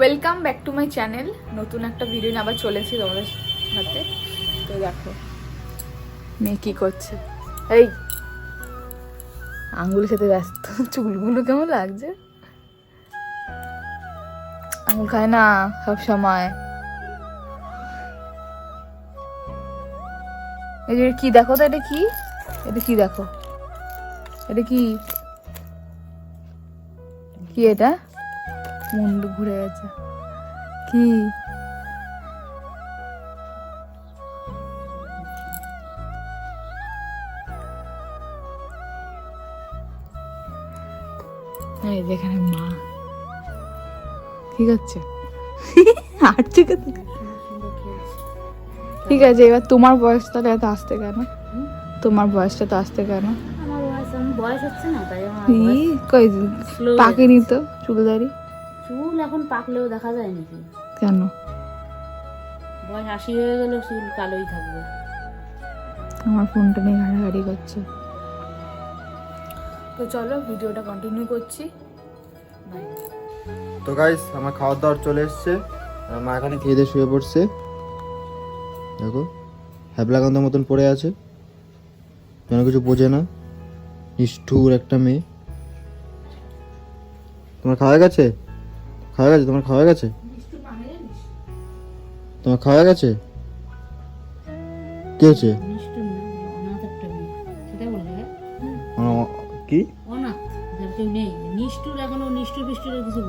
Welcome back to my channel নতুন একটা video আবার চলেছি তোমাদের হাতে তো দেখো, মেয়ে কি করছে? এই আঙ্গুল খেতে ব্যস্ত। চুলগুলো কেমন লাগছে? আঙুল খায় না সব সময়। এই কি দেখো তো, এটা কি? এটা কি দেখো? এটা কি এটা? মুন্ডু ঘুরে গেছে। কি? এই যেখানে মা। কি করছে? হাঁটছে কেন? ঠিক আছে এবার তোমার বয়সটা এত আসতে কেন? তোমার বয়সটা তো আসতে কেন? বয়স হচ্ছে না কই পাকেনি তো চুলদারি? চুল এখন পাকলেও দেখা যায় নাকি? কেন? বয়স আশি হয়ে গেলে চুল কালোই থাকবে। আমার ফোনটা নিয়ে ঘাড়াঘাড়ি করছে। তো চলো ভিডিওটা কন্টিনিউ করছি। বাই তো গাইস আমার খাওয়ার দাওয়ার চলে এসছে। আর মা এখানে খেয়ে দিয়ে শুয়ে পড়ছে। দেখো হ্যাবলাকান্তার মতন পড়ে আছে। যেন কিছু বোঝে না। নিষ্ঠুর একটা মেয়ে। তোমার খাওয়া গেছে? খাওয়া গেছে? তোমার খাওয়া গেছে? তোমার খাওয়া গেছে? কি কি নেই নিষ্ঠুর কিছু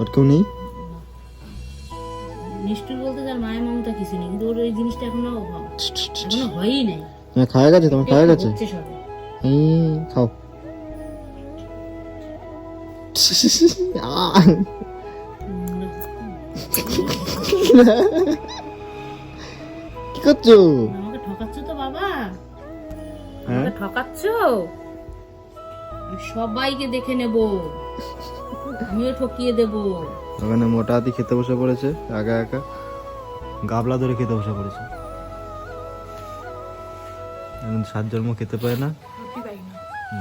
ওর কেউ নেই? নিষ্ঠুর বলতে তার মায়ের মমতা কিছু নেই কিন্তু ওর এই জিনিসটা এখনও এখনও হয়ই নাই। তোমার খাওয়া গেছে? তোমার খাওয়া গেছে? খাও। আহ, কি করছ? আমাকে ঠকাচ্ছ তো বাবা। হ্যাঁ? আমাকে ঠকাচ্ছ? সবাইকে দেখে নেব। আমিও ঠকিয়ে দেব। ওখানে মোটা হাতি খেতে বসে পড়েছে একা একা। গাবলা ধরে খেতে বসে পড়েছে। এখন সাত জন্ম খেতে পায় না।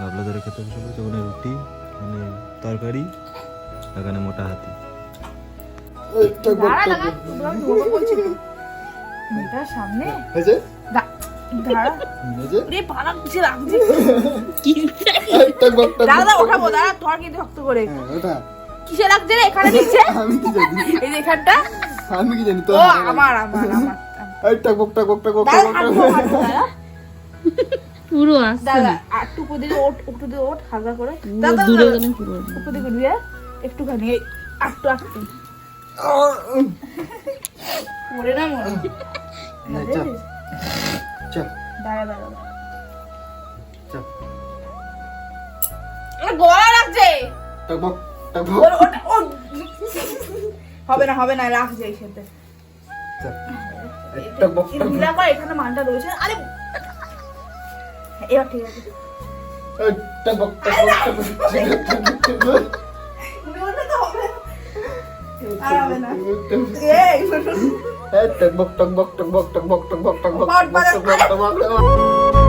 গাবলা ধরে খেতে বসে পড়েছে ওখানে রুটি মানে তরকারি এখানে মোটা হাতি। সামনে? হ্যাঁ, কিসে লাগছে রে? এখানে দিচ্ছে আমি কি জানি? এই যে এখানটা? আমি কি জানি? তো আমার আমার আমার। টক বক টক বক টক বক দাঁড়া টক। পুরো আসছে। না একটু উপর দিকে একটু দিকে ওঠ হালকা করে। দাদা দূরে গেলে পুরো উপর দিকে উঠবি? একটুখানি একটু একটু পড়ে না চল। চল। দাঁড়া দাঁড়া চল। গলা লাগছে। টক বক টক বক। ওর- ওটা ও হবে না হবে না লাগছে এই সাথে। এখানে মানটা রয়েছে। আরে এবার ঠিক আছে এই টক বক টক বক টক বক